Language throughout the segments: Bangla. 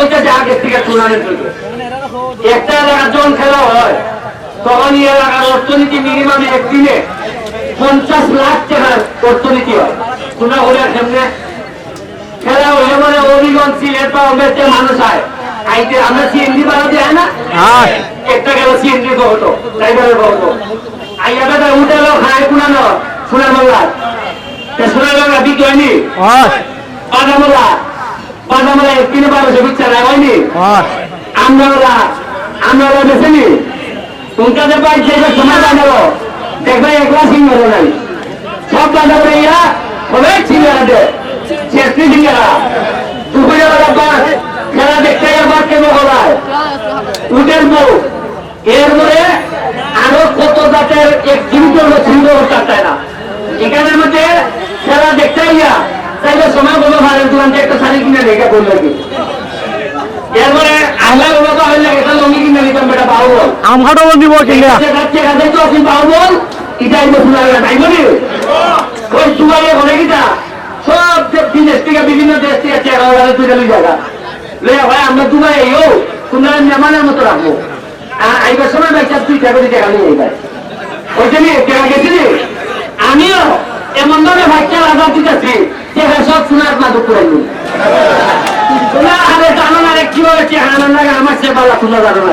কইতেছে আগের থেকে টুর্নামেন্ট হইবে একটা এলাকা যখন খেলা হয় তখন এই এলাকার অর্থনীতি মিনিমাম একদিনে পঞ্চাশ লাখ টাকার অর্থনীতি হয়। শোনা হলে সামনে খেলা হলে মানে অভিগঞ্জ সিলেট বা মানুষ হয় আইতে আমরা সিএনজি বানাতে হয় না? একটা গেল সিএনজি হতো ড্রাইভারের হতো আইয়া বেটা উঠে এলো খায় কুনানো সোনার বাংলা সোনার বাংলা বিক্রি হয়নি হয় না আমরা আমরা বেছেনি তোমাদের ভাই যে সময় বানাবো দেখবে একলা সিঙ্গার নাই। সব বানাবো হবে সিঙ্গারা দে শেষনি সিঙ্গারা দুপুরে বেলা বাস খেলা দেখতে আবার কেন হলায় উটের বউ। এরপরে আরও কত জাতের এক জীবিত সুন্দর চায় না। এখানের মধ্যে খেলা দেখতে ইয়া তাইলে সময় বলো ভাড়ের দোকান থেকে কি এরপরে হইলে এটা লঙ্গি কিনে নিতাম বেটা বাহুবল আম খাটাবো দিব কিনা। যাচ্ছে কাছে তো আপনি বাহুবল এটা আইবো শোনা গেল তাই বলি? ওই দুবাইয়ে ঘরে কিটা সব যে বিদেশ থেকে বিভিন্ন দেশ থেকে চেহারা লাগে দুইটা দুই জায়গা লইয়া ভাই আমরা দুবাই তোমরা মতো রাখব। আইবার সময় ভাই চার করে নিয়ে গেছিলি আমিও এমন ভাবে ভাইকে আজাদ দিতেছি যে হ্যাঁ সব শোনার না দুপুর তোমরা আরে জানো না রে কীভাবে চেহারা লাগে আমার সে বালা তোমরা জানো না।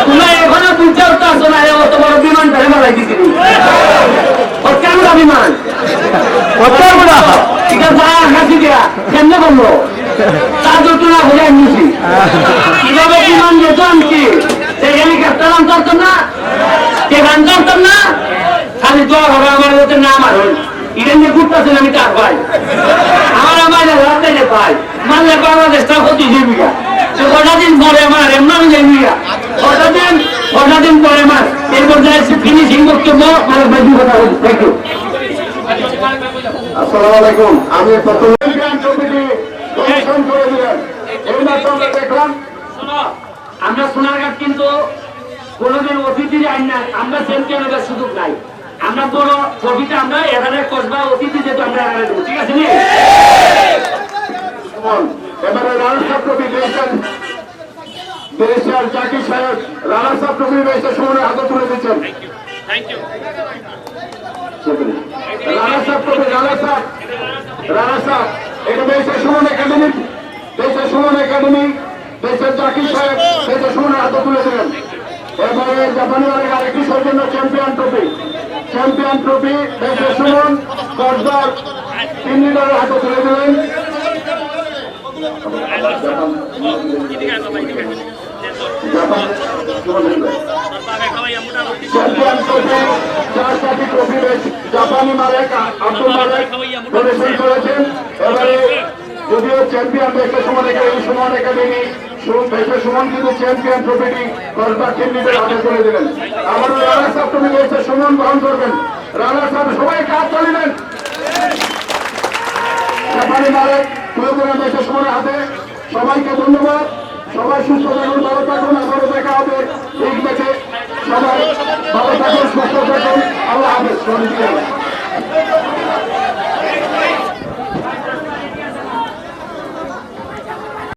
তোমরা এখনও বুঝতে পারছ না রে অত বড় বিমান ধরে মারাই দিছিলি ও কেন বিমান। ঠিক আছে হাসি দিয়া কেমনে বলল তার দুটো না ঘুরে নিছি কীভাবে বিমান যেত আনছি? সে হেলিকপ্টার আনতাম না? সে আনতাম না? খালি দোয়া হবে আমার মধ্যে না মারুন নিয়ে ঘুরতেছেন আমি তার ভাই? আমার আমার রাতে যে ভাই মানলে বাংলাদেশটা ক্ষতি জীবিকা তো কটা দিন পরে আমার এমন জীবিকা কটা দিন কটা দিন পরে আমার এরপর যাই ফিনিশিং বক্তব্য। মানে বেশি কথা বলছি থ্যাংক ইউ আসসালামু আলাইকুম। আমি প্রথম আমরা সোনারঘাট কিন্তু কোনোদিন অতিথি যাই না আমরা চ্যাম্পিয়ন হবার সুযোগ নাই। আমরা বড় ছবিটা আমরা এখানে কসবা অতিথি যেহেতু আমরা এখানে দেবো ঠিক আছে নি? সুমন, এবারে রানা সাহেব কবি দিয়েছেন দেশের জাকির সাহেব রানা সাহেব কবি বেশে সুমনের হাতে তুলে দিচ্ছেন রানা সাহেব কবি রানা সাহেব রানা এটা বেশে সুমন একাডেমি দেশের সুমন একাডেমি দেশের জাকির সাহেব দেশের সুমনের হাতে তুলে দিলেন। এবারে জাপানি অনেক আরেকটি সৌজন্য champion trophy. Champion trophy Suman কসবার তিন লিটারের হাতে তুলে দিলেন। জাপানি মালিক আব্দুল মালিক পরিবেশন করেছেন। এবারে যদিও চ্যাম্পিয়ন দেখতে সমান একাডেমি সমান একাডেমি সমান কিন্তু চ্যাম্পিয়ন ট্রফিটি কলকাতা চেন্নিদের হাতে করে দিলেন। আমার রানার্স আপ ট্রফি বলছে সমান গ্রহণ করবেন। রানার্স আপ সবাই কাজ চলিবেন সবাইকে ধন্যবাদ। সবাই সুস্থ থাকুন, ভালো থাকুন, আবারও দেখা হবে ঠিক আছে সবাই ভালো থাকুন, সুস্থ থাকুন। আল্লাহ হাফেজ।